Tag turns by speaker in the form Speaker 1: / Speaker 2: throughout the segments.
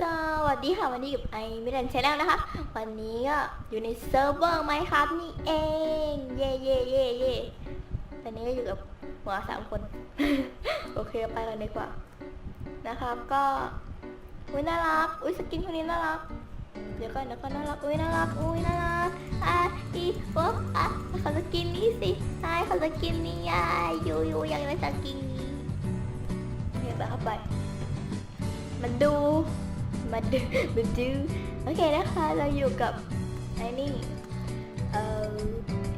Speaker 1: สวัสดีค่ะวันนี้กับไอมิรันชาแนลนะคะ วันนี้ก็อยู่ในเซิร์ฟเวอร์ไหมครับนี่เอง เย่เย่เย่เย่ตอนนี้ก็อยู่กับหัวสามคน โอเคไปกันดีกว่า นะครับก็อุ้ยน่ารักอุ้ยสกินคนนี้น่ารัก เดี๋ยวก่อนเดี๋ยวก่อนน่ารักอุ้ยน่ารักอุ้ยน่ารักอะอีโอ๊ะอะขอสกินนี้สิไอ้ขอสกินนี้อะยูยูอยากได้สกินนี้เดี๋ยวไปเข้าไป มันดู มันดูมันดูโอเคนะคะ เราอยู่กับไอ้นี่ เอ่อ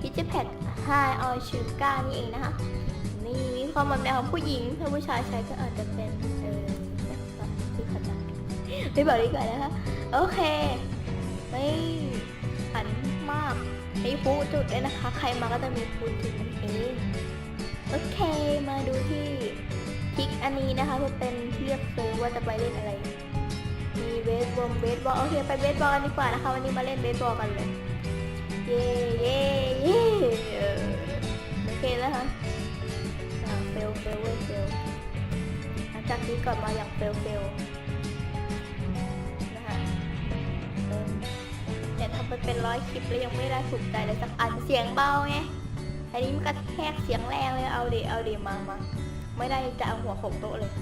Speaker 1: พิจิแพดไฮออยชูก้านี่เองนะคะ นี่มีความเหมือนแบบของผู้หญิง ถ้าผู้ชายใช้ก็อาจจะเป็น เออแบบที่ขนาดไม่บอกดีกว่านะคะ โอเค ไม่หันมากมีพูจุดด้วยนะคะ ใครมาก็จะมีพูจุดนั่นเอง โอเค มาดูที่คลิกอันนี้นะคะจะเป็นเรียกเซิร์ว่าจะไปเล่นอะไร เบสบอลเบสบอลโอเคไปเบสบอลกันดีกว่านะคะวันนี้มาเล่นเบสบอลกันเลยเย่เย่เย่โอเคแล้วค่ะอ่าเฟลเฟลเว้ยเฟลหลังจากนี้ก่อนมาอยางเฟลเฟลนะคะเออแต่ทำไปเป็นร้อยคลิปแล้วยังไม่ได้ถูกใจเลยสักอันเสียงเบาไงอันนี้มันกระแทกเสียงแรงเลยเอาเดเอาเดมามาไม่ได้จะเอาหัวโขกโต๊ะเลย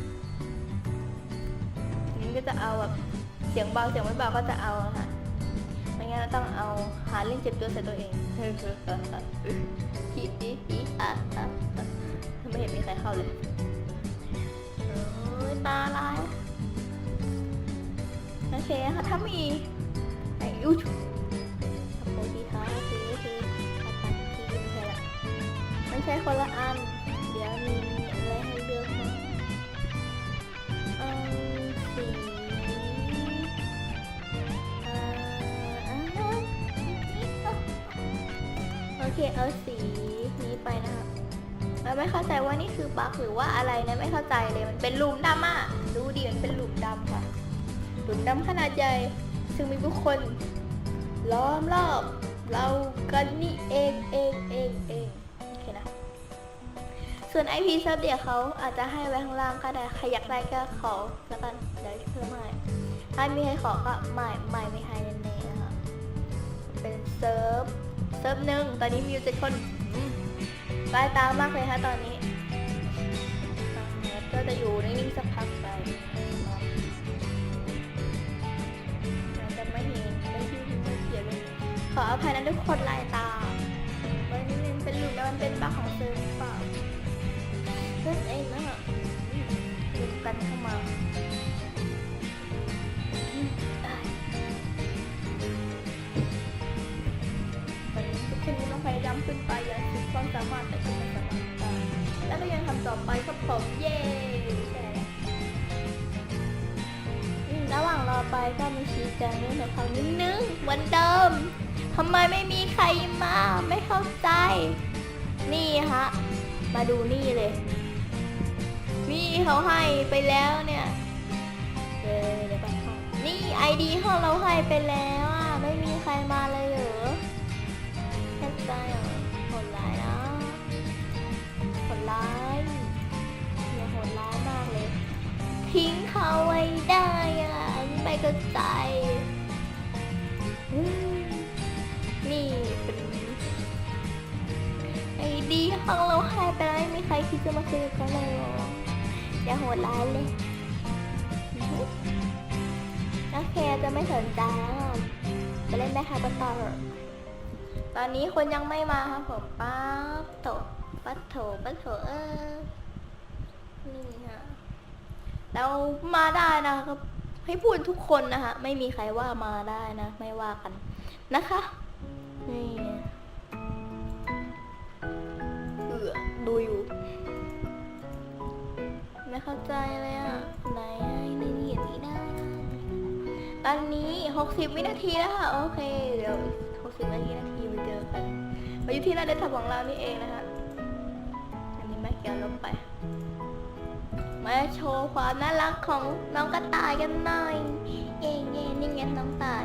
Speaker 1: นี้ก็จะเอาแบบ เสียงเบาเสียงไม่เบาก็จะเอาค่ะไม่งั้นเราต้องเอาหาเล่นเจ็บตัวใส่ตัวเองเฮ้ยเฮ้ยเฮ้ยเฮ้ยฮิฮิฮิอะอะอะไม่เห็นมีใครเข้าเลยเอ้ยตาลายโอเคค่ะถ้ามีไอ้ยูทูบทำโปรตีท้าคือคือเอาไปที่ไม่ใช่ไม่ใช่คนละอัน เดี๋ยวมี เคเอาสีนี้ไปนะครับเราไม่เข้าใจว่านี่คือบั๊กหรือว่าอะไรนะไม่เข้าใจเลยมันเป็นหลุมดำอะดูดิมันเป็นหลุมดำค่ะหลุมดำขนาดใหญ่ซึ่งมีผู้คน ล้อมรอบเรากันนี่เองเองเองเองโอเคนะ ส่วน IP เซิร์ฟเดี๋ยวเขาอาจจะให้ไว้ข้างล่างก็ได้ใครอยากได้ก็ขอแล้วกันเดี๋ยวเพิ่มให้ถ้ามีให้ขอก็ไม่ไม่ไม่ให้แน่ๆนะคะเป็นเซิร์ฟ ซิร์ฟหนึ่งตอนนี้มีอยู่เจ็ดคนอืมใกล้ตามากเลยค่ะตอนนี้ก็จะอยู่นิ่งๆสักพักไปเราจะไม่เห็นไม่ชื่อไม่เขียนเลยขออภัยนะทุกคนลายตาวันนี้มันเป็นหลุมแล้วมันเป็นบั๊กของเซิร์ฟเปล่าเพื่อนเองนะคะดูกันเข้ามา ผมเย่ระหว่างรอไปก็มีชี้แจงเรื่องของเขานิดนึงเหมือนเดิมทำไมไม่มีใครมาไม่เข้าใจ นี่ฮะ มาดูนี่เลย นี่เขาให้ไปแล้วเนี่ยเออเดี๋ยวไปเข้านี่ไอดีห้องเราให้ไปแล้วอะ ไม่มีใครมาเลย เขาไว้ได้อะไม่เข้าใจนี่เป็นไอดีห้องเราให้ไปแล้วไม่มีใครคิดจะมาซื้อกันเลยเหรออย่าโหดร้ายเลยโอเคร์จะไม่สนใจแล้วจะเล่นได้ค่ะก็ต่อตอนนี้คนยังไม่มาครับผมป้าโถป้าโถป้าโถเออนี่ฮะ เรามาได้นะครับ ให้พูดทุกคนนะคะ ไม่มีใครว่ามาได้นะ ไม่ว่ากันนะคะนี่เออดูอยู่ ไม่เข้าใจเลยอะไหนในนี่อย่างนี้ได้ตอนนี้ 60 วินาทีแล้วค่ะ โอเค เดี๋ยวอีก60 นาทีนาทีมาเจอกันมาอยู่ที่หน้าเดสก์ท็อปของเรานี่เองนะคะ อันนี้ไม่เกี่ยวลบไป มาโชว์ความน่ารักของน้องกระต่ายกันหน่อย เย่เย่นี่ไงน้องตาย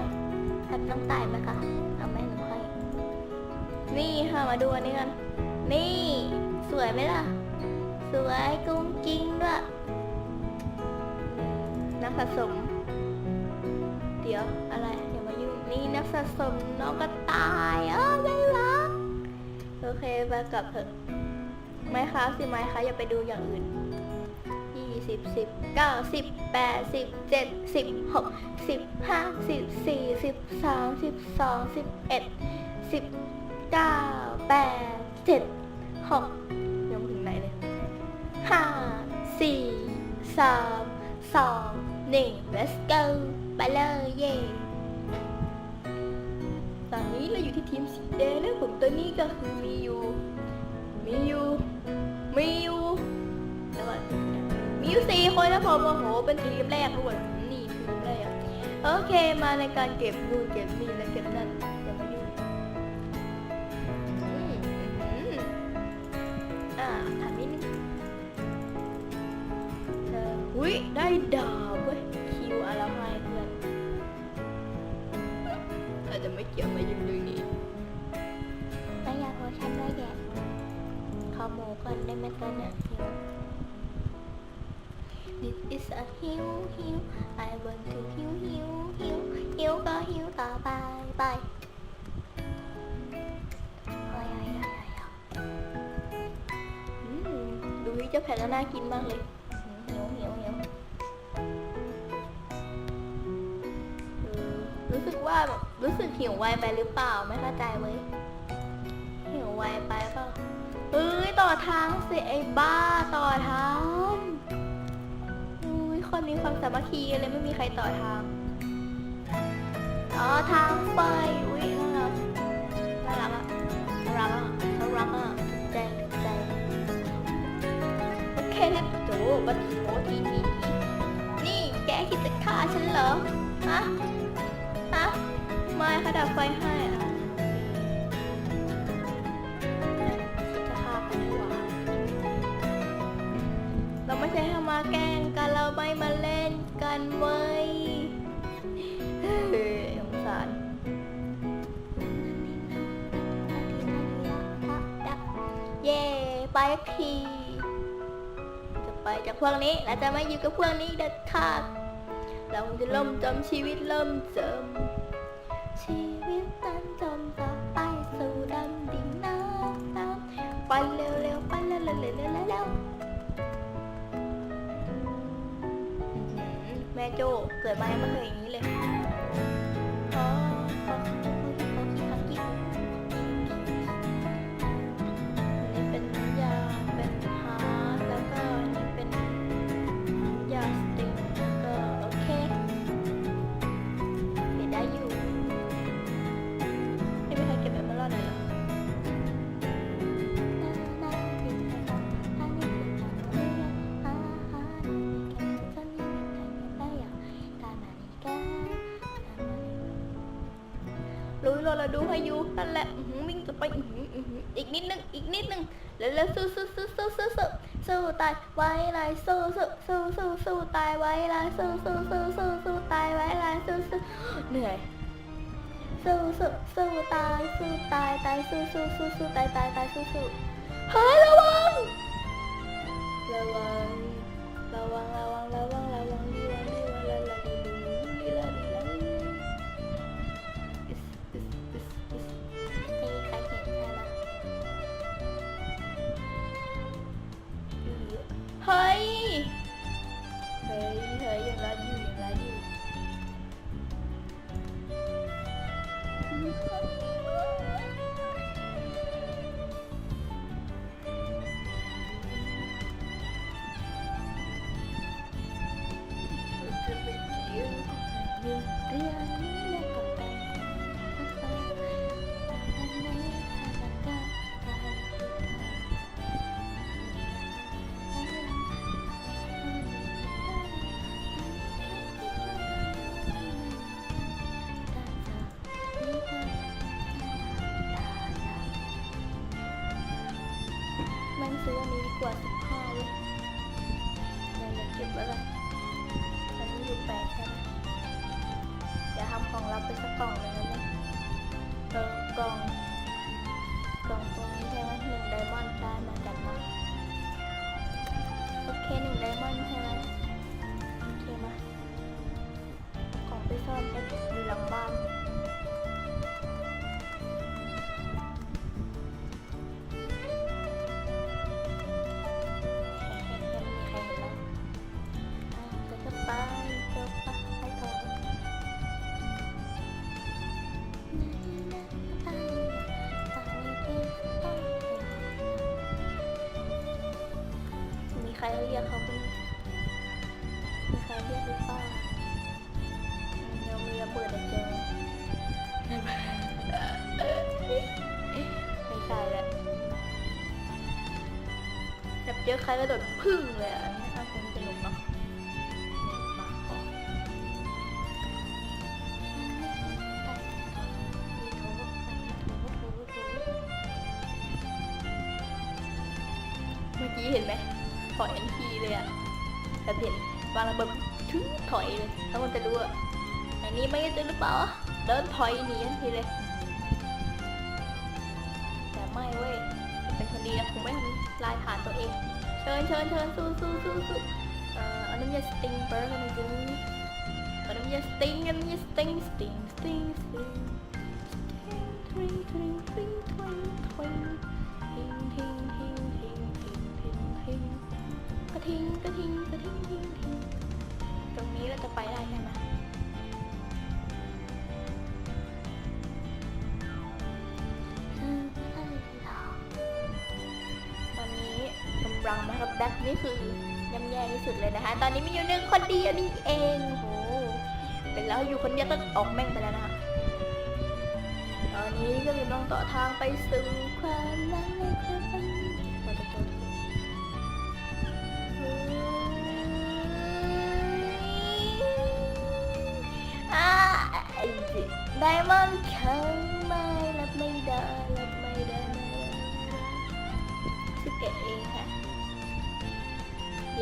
Speaker 1: ครับน้องตายไหมคะเอาไหมหนูให้นี่ค่ะมาดูอันนี้กันนี่ สวยไหมล่ะ สวยกุ้งกิ้งด้วยนักสะสม เดี๋ยวอะไรอย่ามายุ่งนี่นักสะสมน้องกระต่ายเออไม่รักโอเคไปกลับเถอะไม่คะสิไม่คะอย่าไปดูอย่างอื่น สิบเก้าสิบแปดสิบเจ็ดสิบหกสิบห้าสิบสี่สิบสามสิบสองสิบเอ็ดสิบเก้าแปดเจ็ดหกยังไม่ถึงไหนเลยห้าสี่สามสองหนึ่ง let's go ไปเลยเย่ตอนนี้เราอยู่ที่ทีมสีแดงแล้วผมตัวนี้ก็คือมีอยู่ มีอยู่ มีอยู่แล้วก็ มีอยู่สี่คนนะผมโอ้โห เป็นทีมแรกด้วยนี่ทีมแรกโอเคมาในการเก็บนู่นเก็บนี่และเก็บนั่นอย่ามายุ่งอืมอืมอ่าถามนิดนึงเออหุ้ยได้ดาว a hill hill I want to hill hill hill หิวก็หิวต่อไปไป
Speaker 2: เฮ้ยเฮ้ยเฮ้ยเฮ้ย
Speaker 1: อืมดูวิจะแผ่นแล้วน่ากินมากเลยหิวหิวหิวรู้สึกว่าแบบรู้สึกหิวไวไปหรือเปล่าไม่เข้าใจเว้ยหิวไวไปเปล่าเอ้ยต่อทางสิไอ้บ้าต่อทาง คนมีความสามัคคีเลยไม่มีใครต่อทาง ต่อทางไปอุ้ยน่ารักน่ารักอะน่ารักอะน่ารักอะใจถูกใจโอเคนะโจบัดโอทีทีทีนี่แกคิดจะฆ่าฉันเหรอ ฮะ ฮะ ไม่ค่ะดับไฟให้ กันเว้เฮ้ยสงสารเย่ไปสักทีจะไปจากพวกนี้เราจะไม่อยู่กับพวกนี้เด็ดขาดเราจะเริ่มจำชีวิตเริ่มจมชีวิตนั้นจมต่อ เกิดมายังไม่เคย รู้เราเราดูให้อยู่นั่นแหละวิ่งจะไปอื้มอื้มอีกนิดนึงอีกนิดนึงแล้วแล้วสู้สู้สู้สู้สู้สู้สู้ตายไว้ลายสู้สู้สู้สู้สู้ตายไว้ลายสู้สู้สู้สู้สู้ตายไว้ลายสู้สู้เหนื่อยสู้สู้สู้ตายสู้ตายตายสู้สู้สู้สู้ตายตายตายสู้สู้เฮ้ยระวังระวังระวังระวังระวัง
Speaker 2: ห
Speaker 1: เบิดแล้วเจอไม่ใช่แล้วแบบเจอใครกระโดดพึ่งเลยอะ อยหนีทันทีเลย แต่ไม่เว้ยเป็นคนดีนะคงไม่ทำลายฐานตัวเอง เชิญเชิญเชิญสู้สู้สู้สู้เอ่อเอาน้ำยาสติงเบอร์กันจริงเอาน้ำยาสติงเอาน้ำยาสติงสติงสติงสติงทริงทริงทริงทริงทริงทิงทิงทิงทิงทิงทิงทิงกระทิงกระทิงกระทิงทิงทิงตรงนี้เราจะไปได้ใช่ไหม นี่คือย่ำแย่ที่สุดเลยนะคะ ตอนนี้มีอยู่หนึ่งคนเดียวนี่เองโหเป็นแล้วอยู่คนเดียวก็ออกแม่งไปแล้วนะคะตอนนี้ก็กำลังต่อทางไปสู่ความรักในความฝันโอ้โหโอ้โหอ่าไอ้มอนด์ข้างไม่รับไม่ได้รับไม่ได้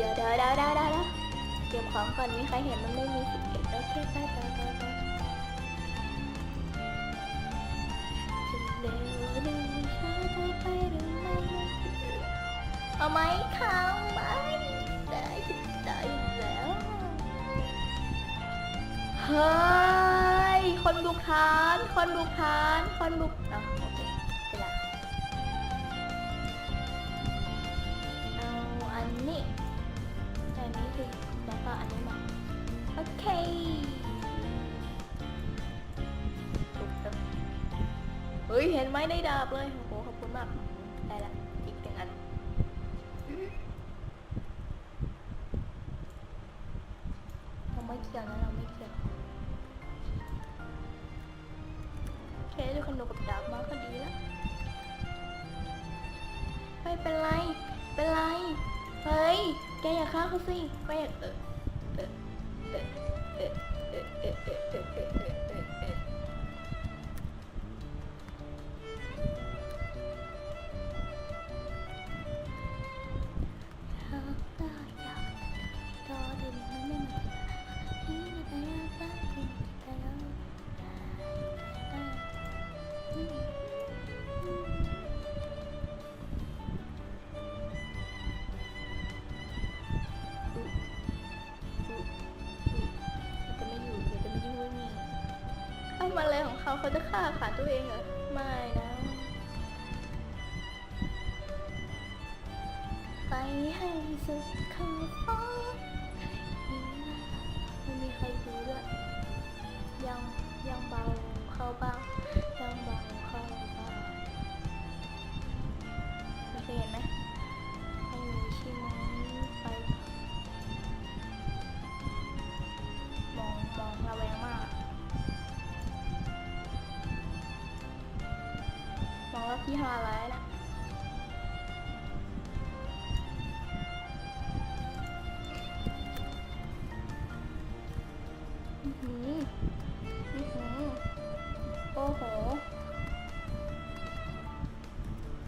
Speaker 1: ดี๋ยวเดี๋ยวเดี๋ยวเดี๋ยวเดี๋ยวเก็บของก่อนมีใครเห็นมันไม่มีสิบเอ็ดโอเคไปไปไปไปจะเร็วหรือช้าจะไปหรือไม่เอาไหมเขาไหมได้ได้แล้ว เฮ้ย คนบุกฐาน คนบุกฐาน คนบุก ฮ้ย เห็นไหมได้ดาบเลย โอ้โห ขอบคุณมาก ได้ละ อีกหนึ่งอัน เราไม่เกี่ยวนะ เราไม่เกี่ยวโอเคทุกคนดูกับดาบมาก็ดีแล้ว ไม่เป็นไร เป็นไร เฮ้ย แกอย่าฆ่าเขาสิก็อย่าเออ เขาเขาจะฆ่าขาตัวเองเหรอ ไม่นะ ไปให้สุดขอบฟ้าไม่มีใครดูด้วย ยังยังเบาเข้าบ้าง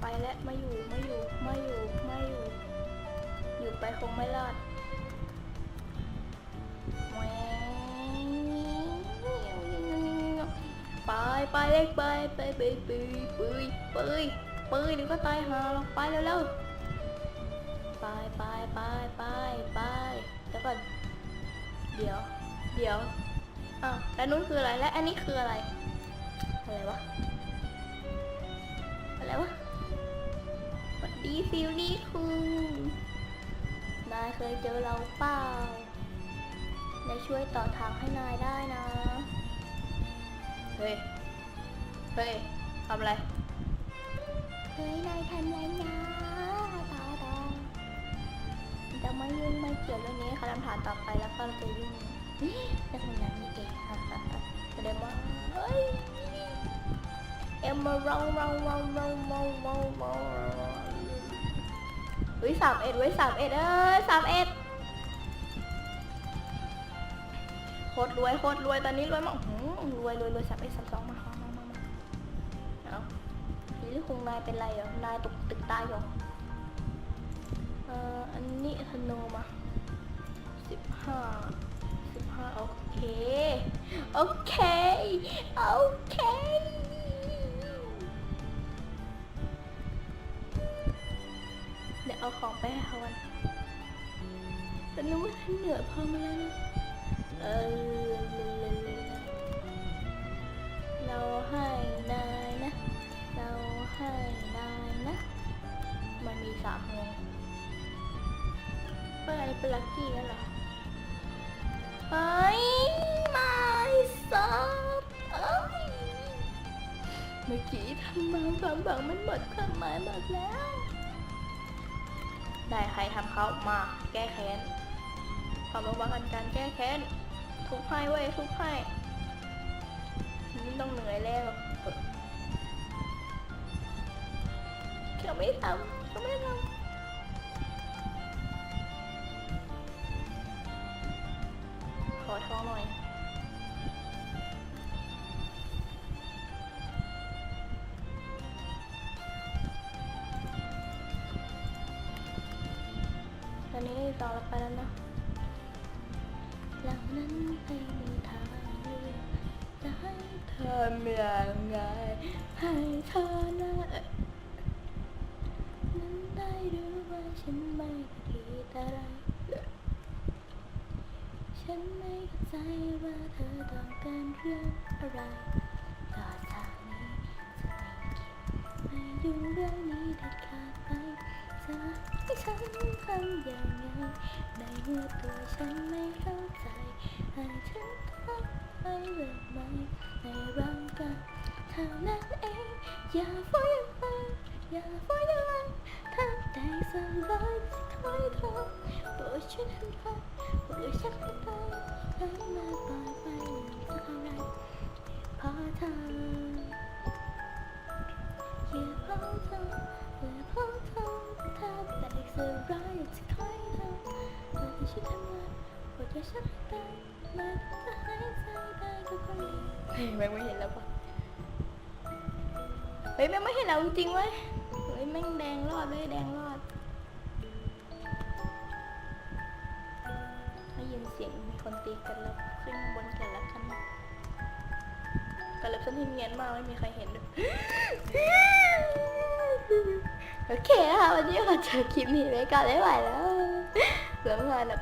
Speaker 1: ไปแล้วไม่อยู่ไม่อยู่ไม่อยู่ไม่อยู่ อยู่ไปคงไม่รอดแหวไปไปเล็กไปไปไปไปไปไปไปเดี๋ยวก็ตายหาหรอกไปเร็วไปไปไปไปไปเดี๋ยวก่อนเดี๋ยว เดี๋ยวอ้าวแล้วนู้นคืออะไรและอันนี้คืออะไร อะไรวะ อะไรวะ ดีฟิลนี่คุณนายเคยเจอเราเปล่านายช่วยต่อทางให้นายได้นะ เฮ้ย เฮ้ยทำอะไร เฮ้ย นายทำอะไรนะตาตาจะไม่ยุ่งไม่เกี่ยวเรื่องนี้ค่ะคำถามต่อไปแล้วก็จะยุ่งนักเรีานนี่เองค่ะแสดงว่าเฮ้ย em mà rong rong rong rong rong rong rong เฮ้ยสามเอ็ดเว้ยสามเอ็ดเอ้ยสามเอ็ดโคตรรวยโคตรรวยตอนนี้รวยมากหือรวยรวยรวยสามเอ็ดสามสองมามามามามาเอาหรือคงนายเป็นไรเหรอนายตกตึกตายเหรอเอ่ออันนี้ธนูมาสิบห้าสิบห้าโอเค โอเค โอเค เอาของไปให้เขาวันแต่นึกว่าฉันเหนื่อยพอมาแล้วนะเออเราให้นายนะ เราให้นายนะ มันมีสามวงเพื่อะไรเป็นลักกี้กันเหรอเฮ้ยมาซับเอ้ยเมื่อกี้ทำมาความหวังมันหมดความหมายหมดแล้ว ได้ใครทำเขามาแก้แค้นความระวังกันการแก้แค้นทุกให้เว้ยทุกให้ไม่ต้องเหนื่อยแล้วเขาไม่ทำเขาไม่ทำขอท้องหน่อย อนนี้ต่อเราไปแล้วนะเรานั้นไม่มีทางเลือกจะให้ทำอย่างไงให้เธอนะนั้นได้รู้ว่าฉันไม่ได้คิดอะไร ฉันไม่เข้าใจว่าเธอต้องการเรื่องอะไรต่อจากนี้จะไม่คิดไม่ยุ่งเรื่องนี้เด็ดขาดไปจะ ให้ฉันทำอย่างไงในเมื่อตัวฉันไม่เข้าใจให้ฉันทำไปเรื่องใหมในร่างกายเท่านั้นเองอย่าฟ้อยมาอย่าฟ้อยมาถ้าได้สลายที่คอยทำโปรดช่วยทำให้โปรดฉันให้ไปให้มาปล่อยไปสักอะไรพอเธอ โปรดช่วยฉันให้ไปมาจะหายใจได้ก็คอยเฮ้ยแม่งไม่เห็นแล้วปะเฮ้ยแม่งไม่เห็นเราจริงๆเว้ยเฮ้ยแม่งแดงรอดเลยแดงรอดได้ยินเสียงมีคนตีกันแล้วขึ้นบนกันแล้วกันกันแล้วฉันที่เนียนมากไม่มีใครเห็นด้วยโอเคค่ะวันนี้ขอจบคลิปนี้ไว้ก่อนไม่ไหวแล้วแล้วมาแบบ